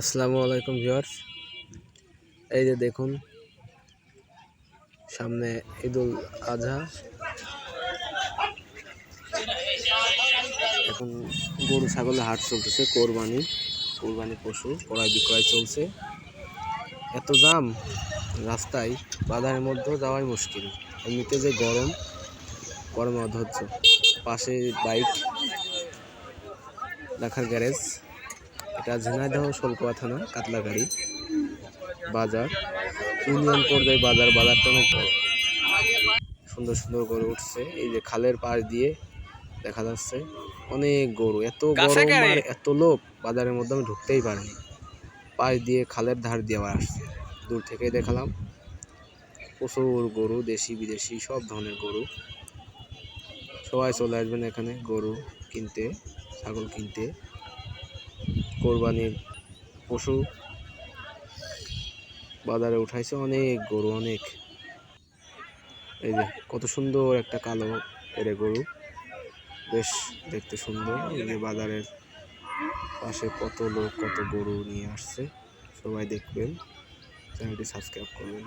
আসসালামু আলাইকুম ভিউয়ার্স। এই যে দেখুন, সামনে ঈদুল আজহা। এখন গরু, ছাগলের হাট চলতেছে, কোরবানি কোরবানি পশু, ক্রয় বিক্রয় চলছে। এত জাম রাস্তায়, বাজারের মধ্যেও যাওয়াই মুশকিল। এমনিতে যে গরম গরমে অধৈর্য পাশে বাইক রাখার গ্যারেজ। এটা ঝিনাইদহ শোলকোয়া থানা কাতলাগাড়ি বাজার ইউনিয়ন পর্যায়ে বাজার বাজারটা অনেক বড়। সুন্দর সুন্দর গরু উঠছে এই যে খালের পাশ দিয়ে দেখা যাচ্ছে অনেক গরু এত গরম আর এত লোক বাজারের মধ্যে আমি ঢুকতেই পারিনি। পাশ দিয়ে খালের ধার দিয়ে আবার আসছে। দূর থেকেই দেখালাম প্রচুর গরু দেশি বিদেশি সব ধরনের গরু। সবাই চলে আসবেন এখানে গরু কিনতে ছাগল কিনতে। কোরবানির পশু বাজারে উঠাইছে অনেক গরু, অনেক। এই যে কত সুন্দর একটা কালো এরে গরু। বেশ দেখতে সুন্দর। এই যে বাজারের পাশে কত লোক, কত গরু নিয়ে আসছে। সবাই দেখবেন। চ্যানেলটি সাবস্ক্রাইব করবেন।